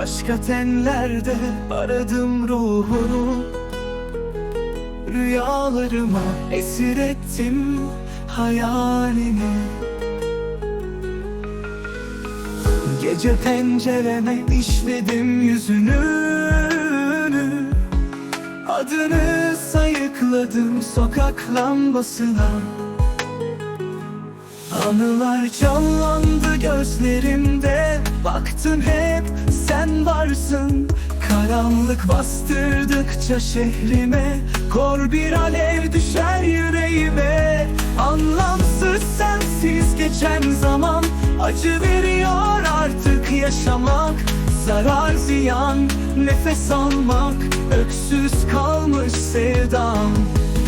Başka tenlerde aradım ruhunu. Rüyalarıma esir ettim hayalini. Gece pencereme işledim yüzünü. Adını sayıkladım sokak lambasına. Anılar canlandı gözlerimde Baktın hep varsın Karanlık bastırdıkça şehrime Kor bir alev düşer yüreğime. Anlamsız sensiz geçen zaman Acı veriyor artık yaşamak. Zarar ziyan nefes almak Öksüz kalmış sevdam.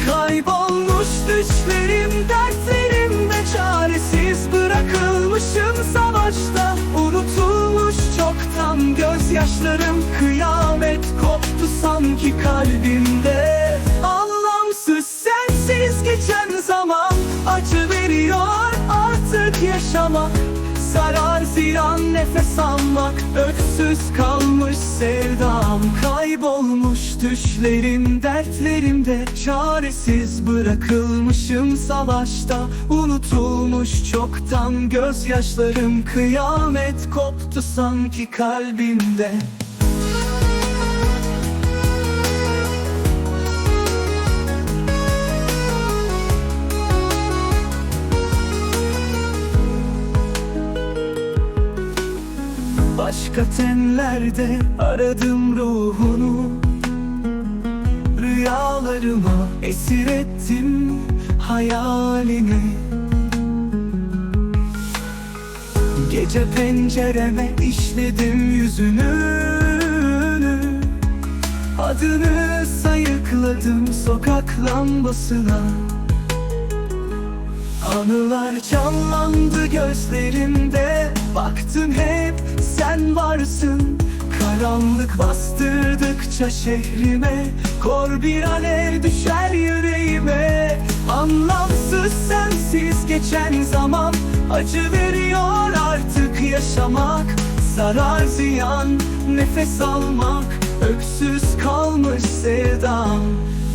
Kaybolmuş düşlerim dertlerimde Çaresiz. Bırakılmışım savaşta Unutulmuş çoktan gözyaşlarım Kıyamet koptu sanki kalbimde. Anlamsız sensiz geçen zaman Acı veriyor artık yaşamak. Zarar ziyan nefes almak Öksüz kalmış sevdam. Kaybolmuş düşlerim dertlerimde Çaresiz bırakılmışım savaşta Unutulmuş çoktan gözyaşlarım Kıyamet koptu sanki kalbimde. Başka tenlerde aradım ruhunu. Rüyalarıma esir ettim hayalini Gece pencereme işledim yüzünü. Adını sayıkladım sokak lambasına. Anılar canlandı gözlerimde. Baktın hep sen varsın. Karanlık bastırdıkça şehrime. Kor bir alev düşer yüreğime. Anlamsız sensiz geçen zaman Acı veriyor yaşamak Zarar ziyan nefes almak Öksüz kalmış sevdam.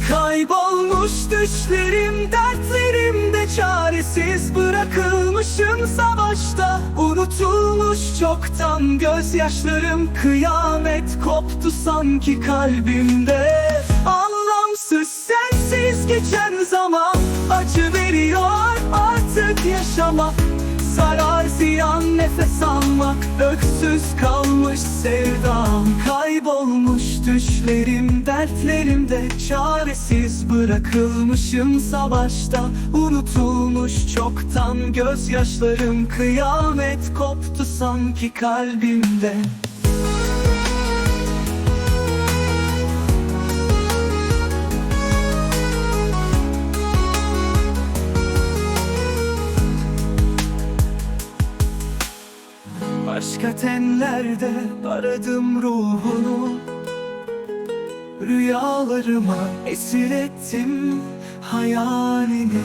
Kaybolmuş düşlerim dertlerimde Çaresiz. Bırakılmışım savaşta Unutulmuş çoktan. Gözyaşlarım Kıyamet koptu sanki kalbimde. Anlamsız sensiz geçen zaman Acı veriyor. Artık yaşamak Zarar ziyan nefes almak Öksüz kalmış sevdam. Kaybolmuş düşlerim dertlerimde Çaresiz bırakılmışım savaşta. Unutulmuş çoktan gözyaşlarım Kıyamet koptu sanki kalbimde Başka tenlerde aradım ruhunu. Rüyalarıma esir ettim hayalini